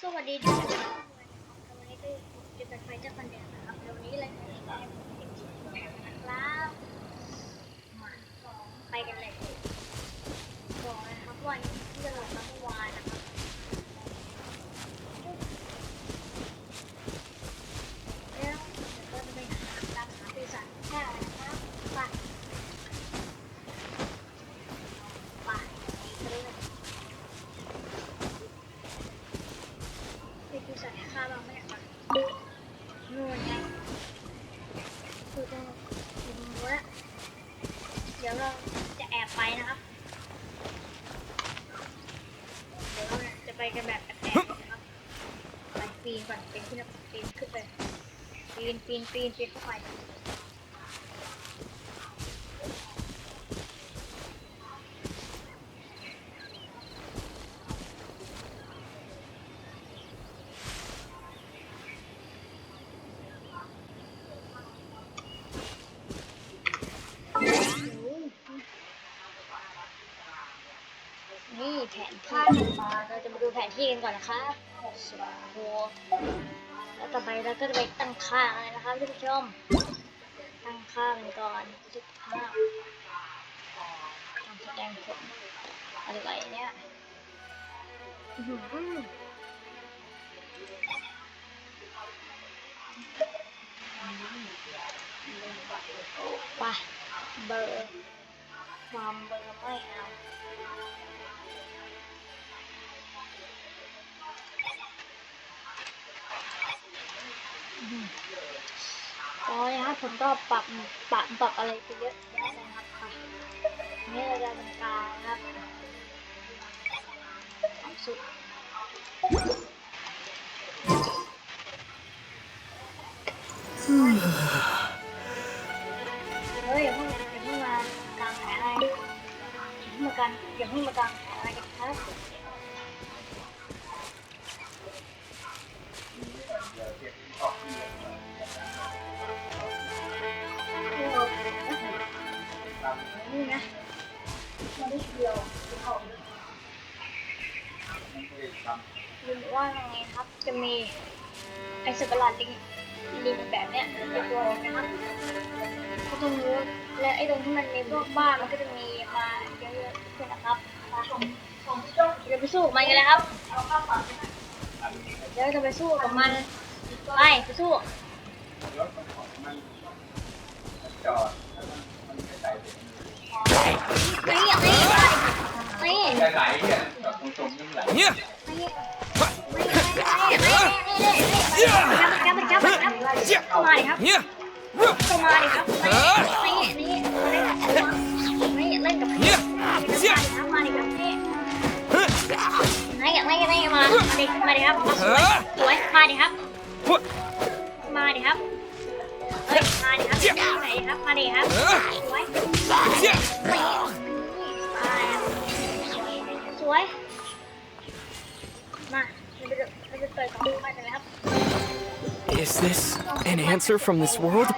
สวัสดีทุกคนวันนี้ก็อยู่กับไฟเจ้าคนเดนนะครับเดี๋ยวนี้เลยนะครับมาไปกันเลยบอกนะครับวันที่จะลงมาเมื่อวานนะครับแล้วเดี๋ยวก็จะไปหาตามหาปีศาจแค่นะครับไปไปไปเลย ไปดูสัตว์ค่าเราไม่ค่ะนู่นไงคือตรงตรงนู้นอะเดี๋ ยวเราจะแอบไปนะครับ เดี๋ยวเราจะไปกันแบบแอบๆนะครับ ไปปีนก่อนปีนขึ้นปีนขึ้นไปปีนปีนปีนปีนเข้าไป นี่แผนที่เราจะมาดูแผนที่กันก่อนนะครับสวัสดีแล้วต่อไปเราก็จะไปตั้งค่าเลยนะครับท่านผู้ชม ตั้งค่ามันก่อนสิบห้าการแสดงผลอะไรเนี่ยอื้อหือไปเบอร์ความเบอร์ไม่เอา อ้ยนะครับผมก็ปรับปรับปรับอะไรไปเยอะแยะเลยนะครับค่ะนี่เราจะเป็นกางนะครับความสุดเฮ้ยอย่าเพิ่งอย่าเพิ่งมากางแผนอะไรอย่าเพิ่งมากันอย่าเพิ่งมากางแผนอะไรกันครับ นี่นะลืมว่าไงครับ จะมีไอสตว์ประหลาดลิงลิงแบบเนี้ยเป็นตัวหนึงนะครับก็ตรงนู้นและไอตรงที่มันมีพวกบ้านมันก็จะมีมาเยอะๆขึ้นนะครับไปเดี๋ยวไปสู้มันกันเลยครับเดี๋ยวจะไปสู้กับมันไปไปสู้จอดแล้วมันมันไม่ใส่ เบรกมือนี่อย่างนี้นี่จะไหลเนี่ยจอดตรงๆยังไหลนี่นี่นี่นี่ครับครับครับเข้ามาดิครับเข้ามาดิครับนี่นี่นี่เล่นกับพี่ครับมาดิครับนี่นี่อยากเล่นก็เล่นมาดิมาดิครับสวยสวยมาดิครับมาดิครับเฮ้ยมาดิครับไหนครับมาดิครับ this an answer from this world?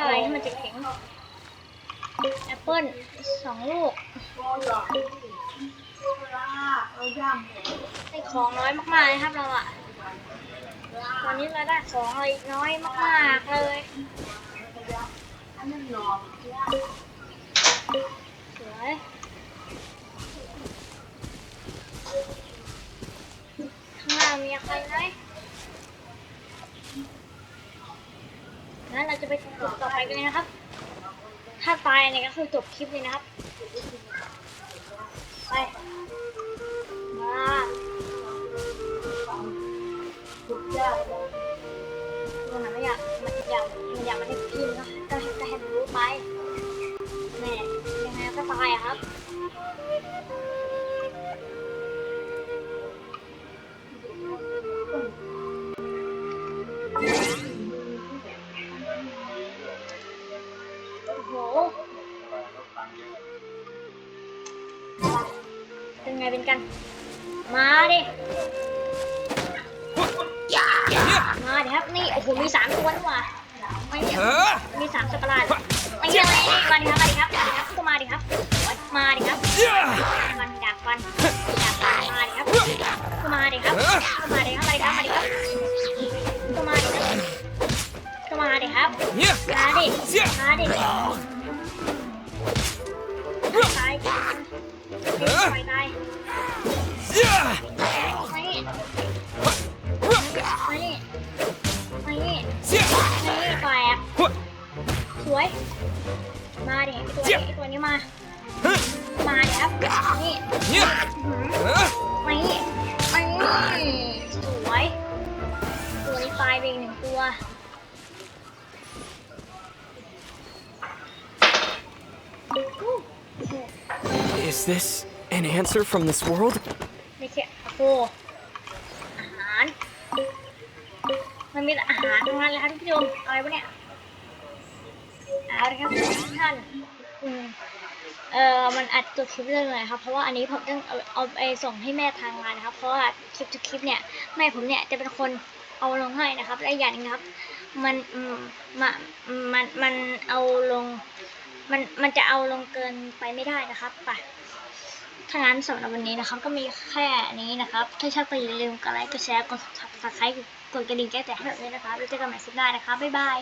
อะไรที่มันจะแข็งแอปเปิ้ลสองลูกได้ของน้อยมากๆเลยครับเราอะตอนนี้เราได้ของอะไรน้อยมากๆเลยสวยข้างหน้ามีอะไรไหมงั้นเราจะไปจุดต่อไปกันเลยนะครับ ถ้าตายเนี่ยก็คือจบคลิปเลยนะครับ ไป มาตัวไหนไม่อยากมันอยากมันอยากมาให้พิมพ์นะ กัน มาดิมาดิครับนี่โอ้โหมีสามตัวนี่หว่าไม่เนี่ยมีสามสัตว์ประหลาดไม่เยอะเลยมาดิครับมาดิครับมาดิครับก็มาดิครับมาดิครับฟันดักฟันอยากตายมาดิครับเข้ามาดิครับเข้ามาดิครับมาดิครับมาดิครับเข้ามาดิครับเข้ามาดิครับ Yeah. มาดิ Yeah. มาดิ วย มาดิไอ้ตัวนี้ไอ้ตัวนี้มา มาดิครับ นี่ Yeah. Huh? มานี่มานี่สวย ตัวนี้ตายไปอีกหนึ่งตัว Is this an answer from this world? ไม่ใช่โอ้โหอาหาร มันมีแต่อาหารทั้งนั้นเลยครับทุกผู้ชมอะไรวะเนี่ย เอาละครับทุกท่านอืมเอ่อมันอัดตัวคลิปเรื่องเลยครับเพราะว่าอันนี้ผมต้องเอาไปส่งให้แม่ทางงานนะครับ เพราะว่าคลิปทุกคลิปเนี่ยแม่ผมเนี่ยจะเป็นคนเอาลงให้นะครับและอย่างนึงครับ มันมมันมันมันเอาลง มันมันจะเอาลงเกินไปไม่ได้นะครับไปถ้างั้นสำหรับวันนี้นะครับก็มีแค่นี้นะครับ ถ้าชอบก็อย่าลืมกดไลค์กดแชร์กด subscribe กดกระดิ่งแจ้งเตือนให้แบบนี้นะครับแล้วเจอกันใหม่คลิปหน้านะครับบ๊ายบาย